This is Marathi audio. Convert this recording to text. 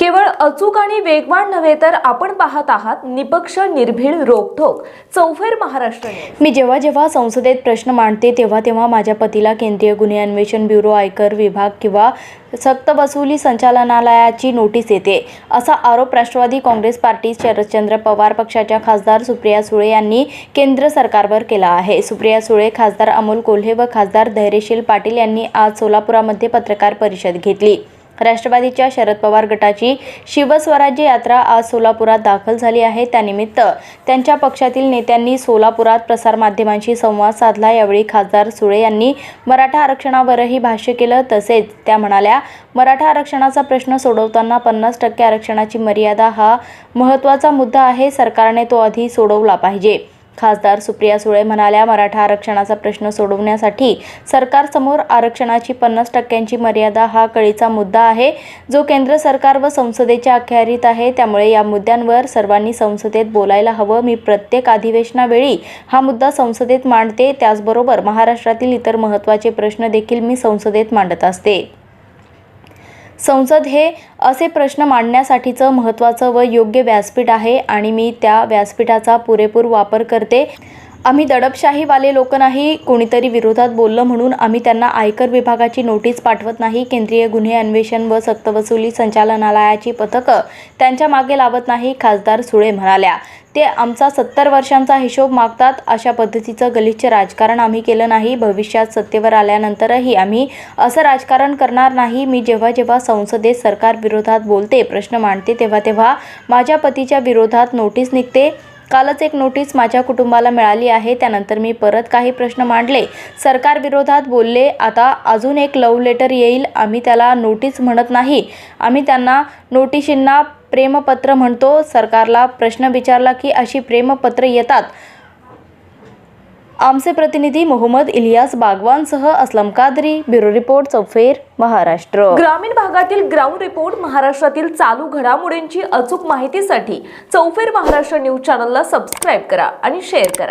केवळ अचूक आणि वेगवान नव्हे तर आपण पाहत आहात निपक्ष निर्भीड रोखोक चौफेर महाराष्ट्र मी जेव्हा जेव्हा संसदेत प्रश्न मांडते तेव्हा तेव्हा माझ्या पतीला केंद्रीय गुन्हे अन्वेषण ब्युरो आयकर विभाग किंवा सक्तवसुली संचालनालयाची नोटीस येते असा आरोप राष्ट्रवादी काँग्रेस पार्टी शरदचंद्र पवार पक्षाच्या खासदार सुप्रिया सुळे यांनी केंद्र सरकारवर केला आहे. सुप्रिया सुळे खासदार अमोल कोल्हे व खासदार धैर्यशील पाटील यांनी आज सोलापुरामध्ये पत्रकार परिषद घेतली. राष्ट्रवादीच्या शरद पवार गटाची शिवस्वराज्य यात्रा आज सोलापुरात दाखल झाली आहे. त्यानिमित्त त्यांच्या पक्षातील नेत्यांनी सोलापुरात प्रसारमाध्यमांशी संवाद साधला. यावेळी खासदार सुळे यांनी मराठा आरक्षणावरही भाष्य केलं. तसेच त्या म्हणाल्या मराठा आरक्षणाचा प्रश्न सोडवताना पन्नास टक्के आरक्षणाची मर्यादा हा महत्त्वाचा मुद्दा आहे. सरकारने तो आधी सोडवला पाहिजे. खासदार सुप्रिया सुळे म्हणाल्या मराठा आरक्षणाचा प्रश्न सोडवण्यासाठी सरकारसमोर आरक्षणाची पन्नास टक्क्यांची मर्यादा हा कळीचा मुद्दा आहे. जो केंद्र सरकार व संसदेच्या अखेरीत आहे त्यामुळे या मुद्द्यांवर सर्वांनी संसदेत बोलायला हवं. मी प्रत्येक अधिवेशनावेळी हा मुद्दा संसदेत मांडते. त्याचबरोबर महाराष्ट्रातील इतर महत्त्वाचे प्रश्न देखील मी संसदेत मांडत असते. संसद हे असे प्रश्न मांडण्यासाठीचं महत्त्वाचं व योग्य व्यासपीठ आहे आणि मी त्या व्यासपीठाचा पुरेपूर वापर करते. आम्ही दडपशाहीवाले लोक नाही कोणीतरी विरोधात बोललं म्हणून आम्ही त्यांना आयकर विभागाची नोटीस पाठवत नाही केंद्रीय गुन्हे अन्वेषण व सक्तवसुली संचालनालयाची पथकं त्यांच्या मागे लावत नाही खासदार सुळे म्हणाल्या. ते आमचा सत्तर वर्षांचा हिशोब मागतात अशा पद्धतीचं गलिच्छ राजकारण आम्ही केलं नाही भविष्यात सत्तेवर आल्यानंतरही आम्ही असं राजकारण करणार नाही मी जेव्हा जेव्हा संसदेत सरकार विरोधात बोलते प्रश्न मांडते तेव्हा तेव्हा माझ्या पतीच्या विरोधात नोटीस निघते कालच एक नोटीस माझ्या कुटुंबाला मिळाली आहे. त्यानंतर मी परत काही प्रश्न मांडले. सरकार विरोधात बोलले आता अजून एक लव्ह लेटर येईल. आम्ही त्याला नोटीस म्हणत नाही. आम्ही त्यांना नोटिशींना प्रेमपत्र म्हणतो. सरकारला प्रश्न विचारला की अशी प्रेमपत्र येतात. आमचे प्रतिनिधी मोहम्मद इलियास बागवानसह असलम कादरी ब्युरो रिपोर्ट चौफेर महाराष्ट्र. ग्रामीण भागातील ग्राउंड रिपोर्ट महाराष्ट्रातील चालू घडामोडींची अचूक माहितीसाठी चौफेर महाराष्ट्र न्यूज चॅनलला सबस्क्राईब करा आणि शेअर करा.